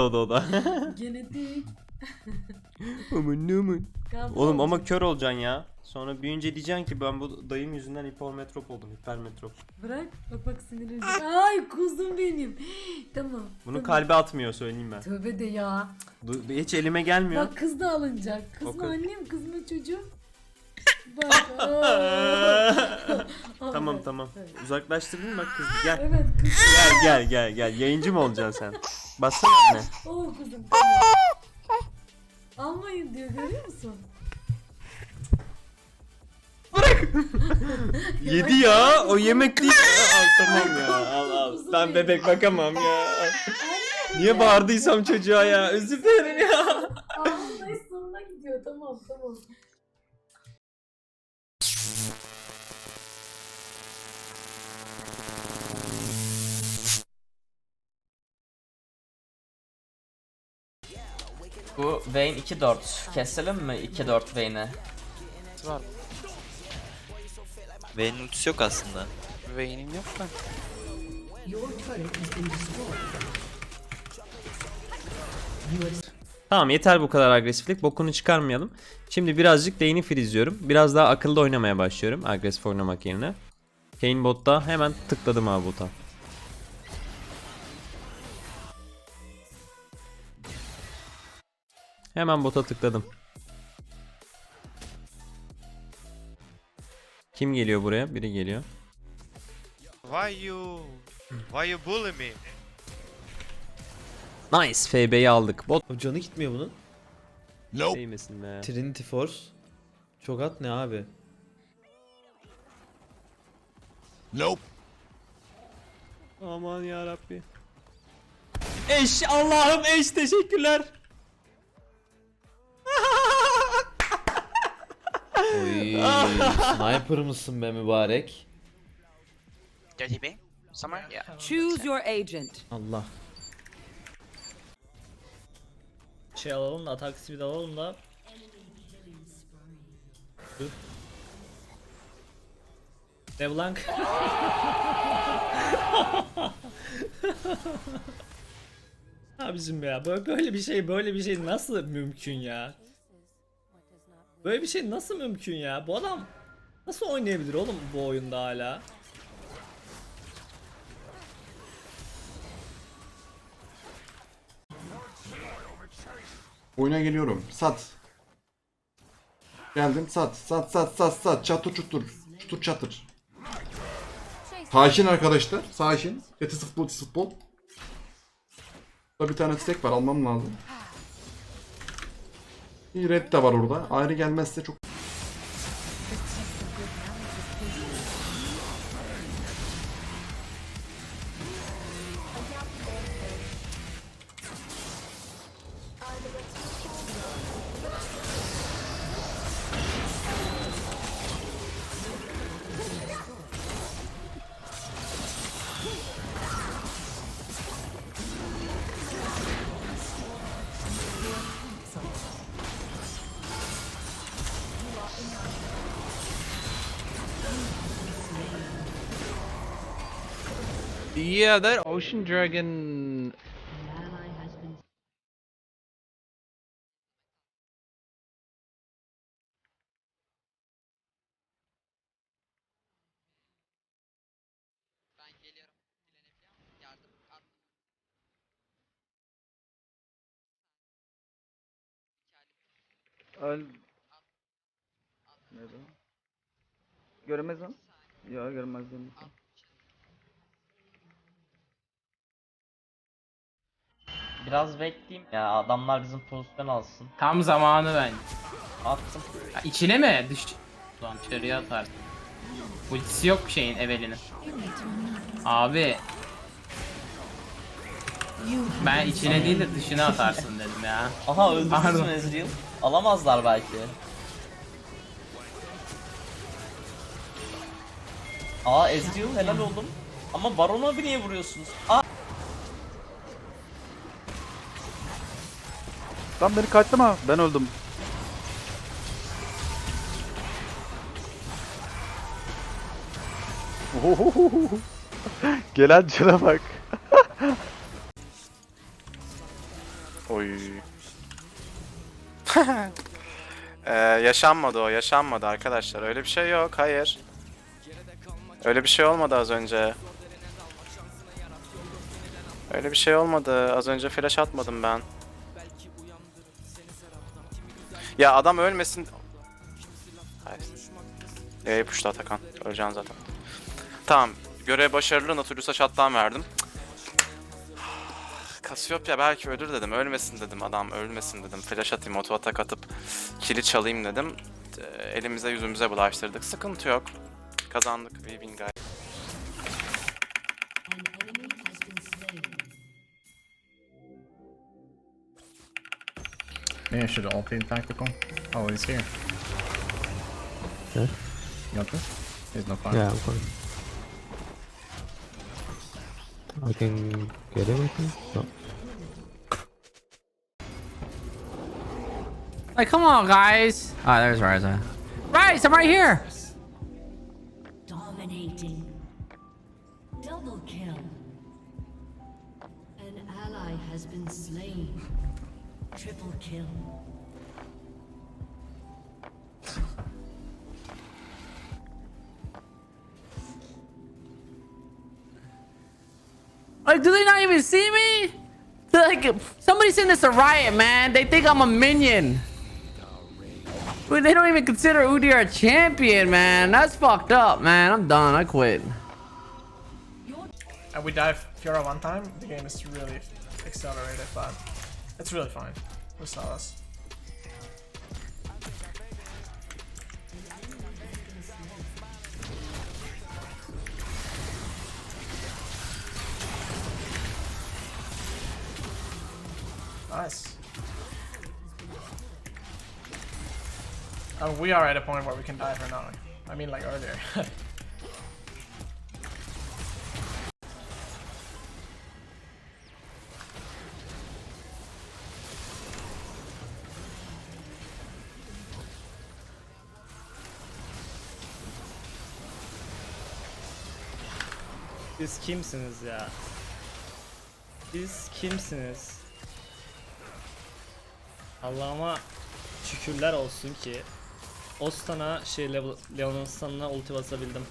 o da o da. Genetik. aman ne aman. Oğlum ama olacak. kör olacaksın ya. Sonra büyüyünce diyeceksin ki ben bu dayım yüzünden hipermetrop oldum. Hipermetrop. Bırak. Bak bak sinirlenecek. Ay kuzum benim. tamam. Bunu tamam. kalbe atmıyor söyleyeyim ben. Tövbe de ya. Du- Hiç elime gelmiyor. Bak kız da alınacak. Kız mı annem kız mı çocuğum? Bak. tamam tamam. Uzaklaştırdın bak kız gel. Evet kız. Gel gel gel gel. Yayıncı mı olacaksın sen? Bassana anne. Kuzum tamam. Almayın diyor görüyor musun? Yedi ya. O yemek değil. Al tamam ya. Al al. Ben bebek bakamam ya. Niye bağırdıysam çocuğa ya. Özür dilerim ya. Ağzına sonuna gidiyor tamam tamam. Bu Vayne 2-4. Keselim mi 2-4 Vayne'i? Var. Vayne'in ultisi yok aslında. Vayne'im yok da. Tamam yeter bu kadar agresiflik. Bokunu çıkarmayalım. Şimdi birazcık lane'i freeziyorum. Biraz daha akıllı oynamaya başlıyorum. Agresif oynamak yerine. Kane botta hemen tıkladım abi bota. Hemen bota tıkladım. Kim geliyor buraya? Biri geliyor. Why you why you bully me? Nice. FB'yi aldık. Bot Abi Canı gitmiyor bunun. değmesin be. Trinity Force. Çok at ne abi? Aman ya Rabbi. Eş Allah'ım eş teşekkürler. Oy, sniper mısın be mübarek? Dirty B? Somewhere? Yeah. Choose your agent. Allah. Şey alalım da atak speed alalım da. Dur. Leblanc. Abicim ya böyle, bir şey böyle bir şey nasıl mümkün ya? Böyle bir şey nasıl mümkün ya? Bu adam nasıl oynayabilir oğlum bu oyunda hala? Oyuna geliyorum. Sat. Geldim sat. Sat sat sat sat. Çatır çutur. Çutur çatır. Sakin arkadaşlar. Sakin. Eti futbol eti futbol. Burada bir tane stack var almam lazım. Bir red de var orada. Ayrı gelmezse çok Yeah, that ocean dragon. Öl... Nerede? Göremez mi? Ya görmez değil. Biraz bekleyeyim ya adamlar bizim pozisyon alsın. Tam zamanı ben. Attım. içine mi? Dış... Ulan dışarıya atarsın. Ultisi yok şeyin Evelyn'in. Abi. Ben içine değil de dışına atarsın dedim ya. Aha öldürdünüz Pardon. mü Ezreal? Alamazlar belki. Aa Ezreal helal oldum. Ama Baron abi niye vuruyorsunuz? Aa Lan beni kaçtırma. Ben öldüm. Gelen cana bak. Ee, yaşanmadı o, yaşanmadı arkadaşlar. Öyle bir şey yok, hayır. Öyle bir şey olmadı az önce. Öyle bir şey olmadı. Az önce flash atmadım ben. Ya adam ölmesin. Hayır. Yaya puştu Atakan. Öleceksin zaten. Tamam. Görev başarılı. Nautilus'a shutdown verdim. Cassiopeia belki ölür dedim. Ölmesin dedim adam. Ölmesin dedim. Flash atayım, auto atak atıp kili çalayım dedim. Ee, Elimize yüzümüze bulaştırdık. Sıkıntı yok. Kazandık. We win guys. Maybe I should all be tactical. Oh, he's here. You got this? He's no fire. Yeah, of course. I can get him, I think. No. Like, come on, guys. Ah, there's Ryza. Ryze, I'm right here. Dominating. Double kill. An ally has been slain. Triple kill. Like, do they not even see me? Like, somebody send this a riot, man. They think I'm a minion. But they don't even consider Udyr a champion, man. That's fucked up, man. I'm done. I quit. And we dive Fiora one time, the game is really accelerated, but it's really fine. We saw us. Nice. I oh, we are at a point where we can die for now. I mean, like earlier. this Kimson is yeah. This Kimson is Allah'ıma şükürler olsun ki Ostan'a şey Leon'un stun'ına ulti basabildim.